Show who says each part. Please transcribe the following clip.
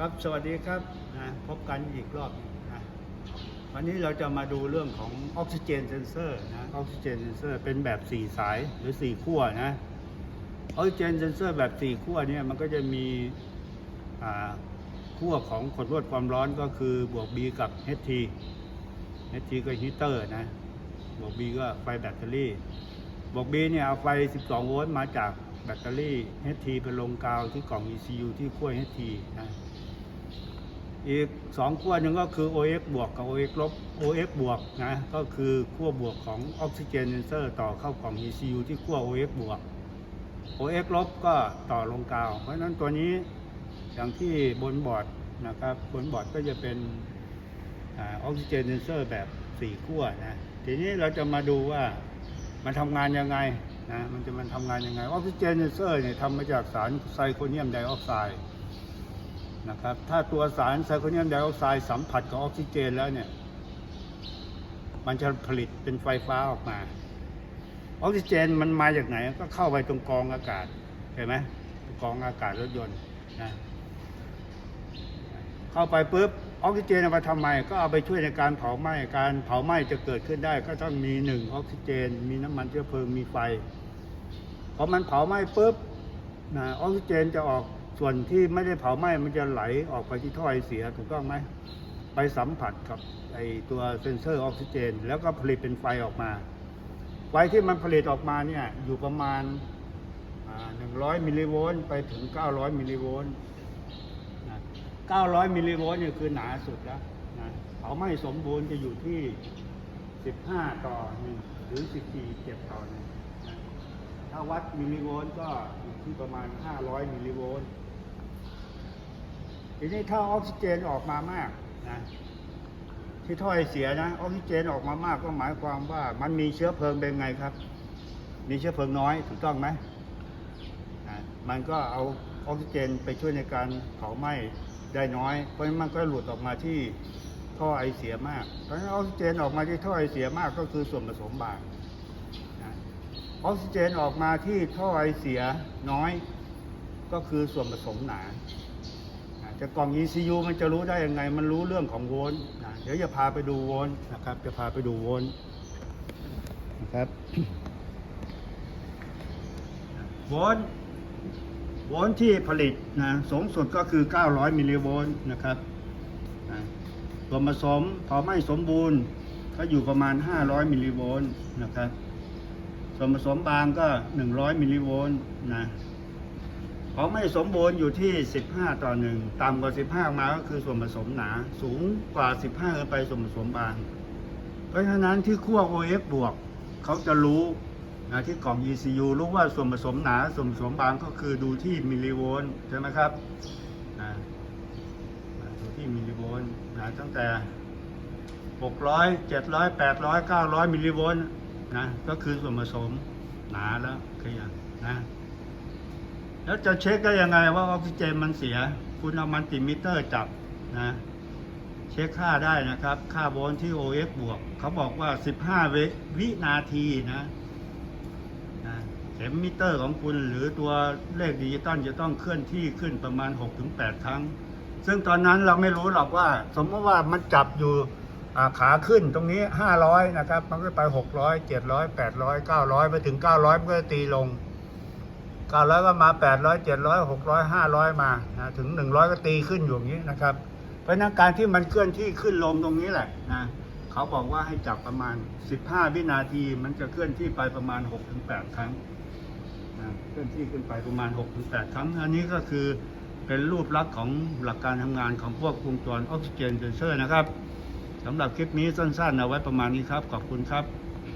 Speaker 1: ครับสวัสดีครับนะพบกันอีกรอบนะวันนี้เราจะมาดูเรื่องของออกซิเจนเซนเซอร์นะออกซิเจนเซนเซอร์เป็นแบบ 4 สายหรือ 4 ขั้วนะออกซิเจนเซนเซอร์แบบ 4 ขั้วเนี่ยมันก็จะมีอ่าขั้วของขดลวดความร้อนก็คือบวก B กับ HT HT ก็ฮีเตอร์นะบวก B ก็ไฟแบตเตอรี่ บวก B เนี่ยเอาไฟ 12 โวลต์มาจากแบตเตอรี่ HT ไปลงกาวที่กล่อง ECU ที่ขั้ว HT นะ อีกสองขั้วหนึ่งก็คือ OX บวกกับ OX ลบ OX บวกนะก็คือขั้วบวกของออกซิเจนเซนเซอร์ต่อเข้ากล่อง ECU ที่ขั้ว OX บวก OX ลบก็ต่อลงกาว เพราะฉะนั้นตัวนี้อย่างที่บนบอร์ดนะครับบนบอร์ดก็จะเป็นออกซิเจนเซนเซอร์แบบ 4 ขั้วนะทีนี้เราจะมาดูว่ามันทำงานยังไงนะมันจะมันทำงานยังไงออกซิเจนเซนเซอร์เนี่ยทำมาจากสารไซโคเนียมไดออกไซด์ นะครับถ้าตัวสารไซโคเนียมไดออกไซด์สัมผัสกับออกซิเจนแล้วเนี่ยมันจะผลิตเป็นไฟฟ้าออกมา ออกซิเจนมันมาจากไหน ก็เข้าไปตรงกรองอากาศเห็นไหมกรองอากาศรถยนต์นะเข้าไปปุ๊บออกซิเจนเอาไปทำไม ก็เอาไปช่วยในการเผาไหม้การเผาไหม้จะเกิดขึ้นได้ ก็ต้องมีหนึ่งออกซิเจน มีน้ำมันเชื้อเพลิงมีไฟพอมันเผาไหม้ปุ๊บนะออกซิเจนจะออก ส่วนที่ไม่ได้เผาไหม้มันจะไหลออกไปที่ท่อไอเสียถูกต้องไหมไปสัมผัสกับไอตัวเซนเซอร์ออกซิเจน แล้วก็ผลิตเป็นไฟออกมา ไฟที่มันผลิตออกมาเนี่ยอยู่ประมาณหนึ่งร้อยมิลลิโวลต์ไปถึง 900 มิลลิโวลต์900 มิลลิโวลต์เนี่ยคือหนาสุดแล้วนะเผาไหม้สมบูรณ์จะอยู่ที่ 15 ต่อหนึ่งหรือ 14เจ็บต่อหนึ่งนะถ้าวัดมิลลิโวลต์ก็อยู่ที่ประมาณ 500 มิลลิโวลต์ ทีนี้ถ้าออกซิเจนออกมามากนะที่ถ้อยเสียนะออกซิเจนออกมามากก็หมายความว่า มันมีเชื้อเพลิงเป็นไงครับ มีเชื้อเพลิงน้อยถูกต้องไหมนะมันก็เอาออกซิเจนไปช่วยในการเผาไหม้ได้น้อย เพราะฉะนั้นมันก็หลุดออกมาที่ท่อไอเสียมาก เพราะฉะนั้นออกซิเจนออกมาที่ท่อไอเสียมากก็คือส่วนผสมบางออกซิเจนออกมาที่ท่อไอเสียน้อย ก็คือส่วนผสมหนา จะกล่อง ECU มันจะรู้ได้ยังไง มันรู้เรื่องของโวลต์นะเดี๋ยวจะพาไปดูโวลต์นะครับ จะพาไปดูโวลต์นะครับโวลต์โวลต์ที่ผลิตนะสูงสุดก็คือ 900 มิลลิโวลต์นะครับนะส่วผสมพอไม่สมบูรณ์ก็อยู่ประมาณ 500 มิลลิโวลต์นะครับส่วนผสมบางก็ 100 มิลลิโวลต์นะ ของไม่สมบูรณ์อยู่ที่ 15 ต่อ 1 ต่ำกว่า 15 มาก็คือส่วนผสมหนา สูงกว่า 15ขึ้นไปส่วนผสมบาง เพราะฉะนั้นที่ขั้ว OF บวกเขาจะรู้นะที่กล่อง ECU รู้ว่าส่วนผสมหนาส่วนผสมบางก็คือดูที่มิลลิโวลต์ใช่ไหมครับนะดูที่มิลลิโวลต์นะตั้งแต่ 600 700 800 900 มิลลิโวลต์นะก็คือส่วนผสมหนาแล้วคืออย่างนะ แล้วจะเช็คได้ยังไงว่าออกซิเจนมันเสีย คุณเอามันติมิเตอร์จับนะ เช็คค่าได้นะครับ ค่าโวลต์ที่ OX บวก เขาบอกว่า 15 วิวินาทีนะนะเข็มมิเตอร์ของคุณหรือตัวเลขดิจิตอลจะต้องเคลื่อนที่ขึ้นประมาณ 6-8 ครั้ง ซึ่งตอนนั้นเราไม่รู้หรอกว่า สมมติว่ามันจับอยู่ขาขึ้นตรงนี้ 500 นะครับ มันก็ไป 600 700 800 900 ไปถึง 900มันก็ตีลง เก้าร้อยก็มาแปดร้อยเจ็ดร้อยหกร้อยห้าร้อยมานะถึงหนึ่งร้อยก็ตีขึ้นอยู่อย่างนี้นะครับ เพราะนั้นการที่มันเคลื่อนที่ขึ้นลงตรงนี้แหละนะเขาบอกว่าให้จับประมาณสิบห้าวินาที มันจะเคลื่อนที่ไปประมาณหกถึงแปดครั้งนะเคลื่อนที่ขึ้นไปประมาณหกถึงแปดครั้ง อันนี้ก็คือเป็นรูปลักษณ์ของหลักการทำงานของพวกวงจรออกซิเจนเซนเซอร์นะครับสำหรับคลิปนี้สั้นๆเอาไว้ประมาณนี้ครับ ขอบคุณครับ